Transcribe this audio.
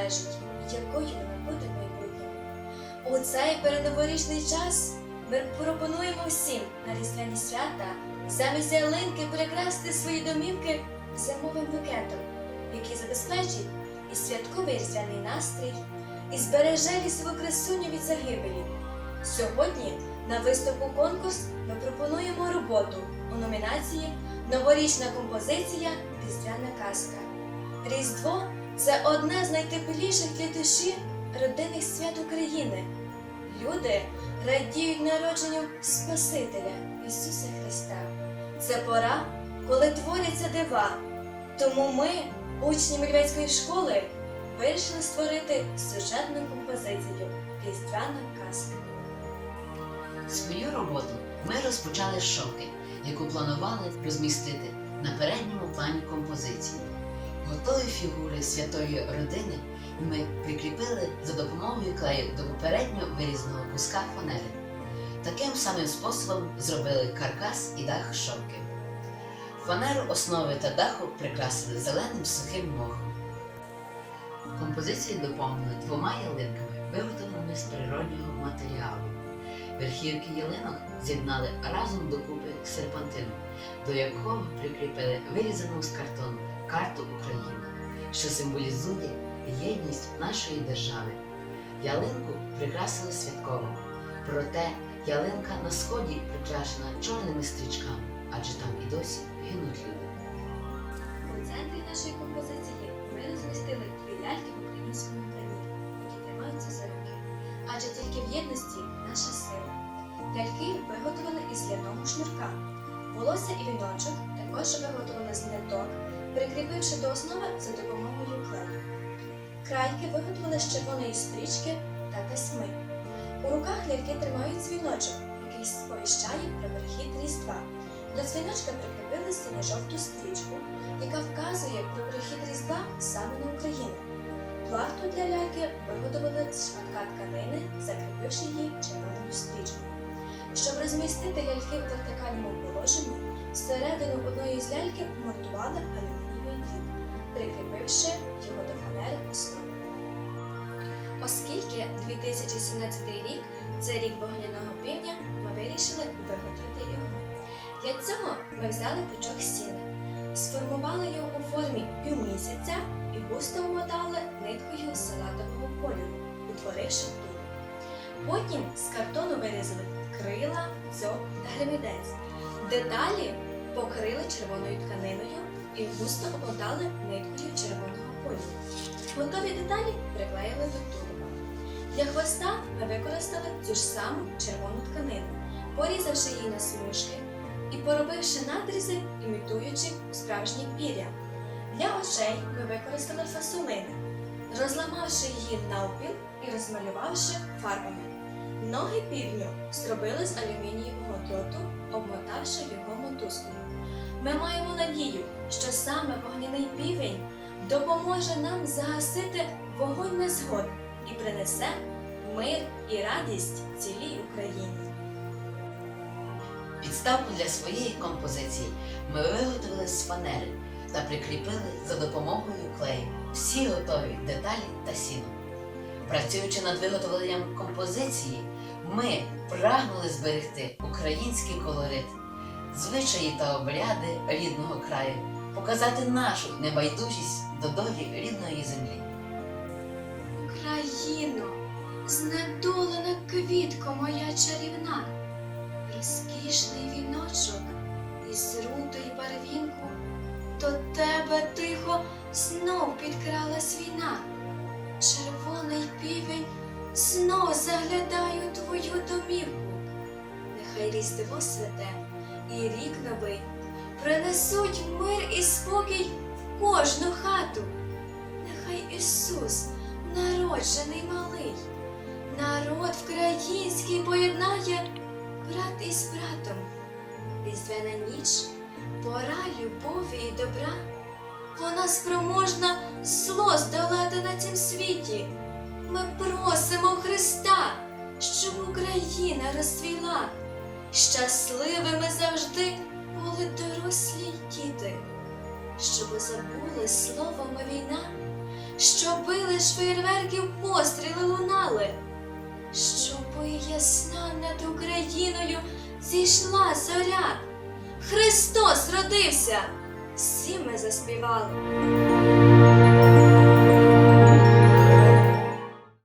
залежить, якою вона буде в майбутньому. У цей передноворічний час ми пропонуємо всім на різдвяні свята замість ялинки прикрасити свої домівки зимовим букетом, який забезпечить і святковий різдвяний настрій, і збереже лісову красуню від загибелі. Сьогодні на виставку конкурс ми пропонуємо роботу у номінації Новорічна композиція Різдвяна казка. Різдво це одне з найтепліших для душі родинних свят України. Люди радіють народженню Спасителя Ісуса Христа. Це пора, коли творяться дива. Тому ми, учні Мельвецької школи, вирішили створити сюжетну композицію Різдвяна казка. Свою роботу ми розпочали з шовки, яку планували розмістити на передньому плані композиції. Готові фігури святої родини ми прикріпили за допомогою клею до попередньо вирізаного куска фанери. Таким самим способом зробили каркас і дах шовки. Фанеру основи та даху прикрасили зеленим сухим мохом. Композицію доповнили двома ялинками, виготовленими з природнього матеріалу. Верхівки ялинок з'єднали разом докупи серпантину, до якого прикріпили вирізану з картону карту України, що символізує єдність нашої держави. Ялинку прикрасили святково, проте ялинка на сході прикрашена чорними стрічками, адже там і досі гинуть люди. У центрі нашої композиції ми розмістили дві ляльки в українському наша сила. Ляльки виготовили із ляного шнурка. Волосся і віночок також виготовили з ниток, прикріпивши до основи за допомогою клею. Крайки виготовили з червоної стрічки та тасьми. У руках ляльки тримають дзвіночок, який сповіщає про прихід Різдва. До дзвіночка прикріпили синьо-жовту стрічку, яка вказує про прихід Різдва саме на Україну. Плахту для ляльки виготовили з шматка тканини, закріпивши її червоною стрічкою. Щоб розмістити ляльки в вертикальному положенні, всередину одної з ляльки вмонтували алюмінієвий дріт, прикріпивши його до фанери основи. Оскільки 2017 рік це рік вогняного півня, ми вирішили виготовити його. Для цього ми взяли пучок сіна, сформували його у формі півмісяця і густо вмотали ниткою салатового кольору, утворивши дух. Потім з картону вирізали крила, дзьоб та гремідець. Деталі покрили червоною тканиною і густо обмотали ниткою червоного кольору. Готові деталі приклеїли до тулуба. Для хвоста ми використали цю ж саму червону тканину, порізавши її на смужки і поробивши надрізи, імітуючи справжнє пір'я. Для очей ми використали фасолини, розламавши її навпіл і розмалювавши фарбами. Ноги півню зробили з алюмінієвого дроту, обмотавши його мотузкою. Ми маємо надію, що саме вогняний півень допоможе нам загасити вогонь незгод і принесе мир і радість цілій Україні. Підставку для своєї композиції ми виготовили з фанери та прикріпили за допомогою клею всі готові деталі та сіно. Працюючи над виготовленням композиції, ми прагнули зберегти український колорит, звичаї та обряди рідного краю, показати нашу небайдужість до долі рідної землі. Україно, знедолена квітко моя чарівна, розкішний віночок із руту й барвінку, до тебе тихо знов підкралась війна. Червоний півень знов заглядає у домівку. Нехай різдво святе і рік новий принесуть мир і спокій в кожну хату. Нехай Ісус народжений малий, народ український поєднає брат із братом. Різдвяна ніч, пора любові і добра, вона спроможна зло здолати на цім світі. Щоб Україна розцвіла. Щасливими завжди були дорослі й діти, щоби забули словом війна, щоби лиш фейерверків постріли лунали, щоби ясна над Україною зійшла зоря. Христос родився! Всі ми заспівали.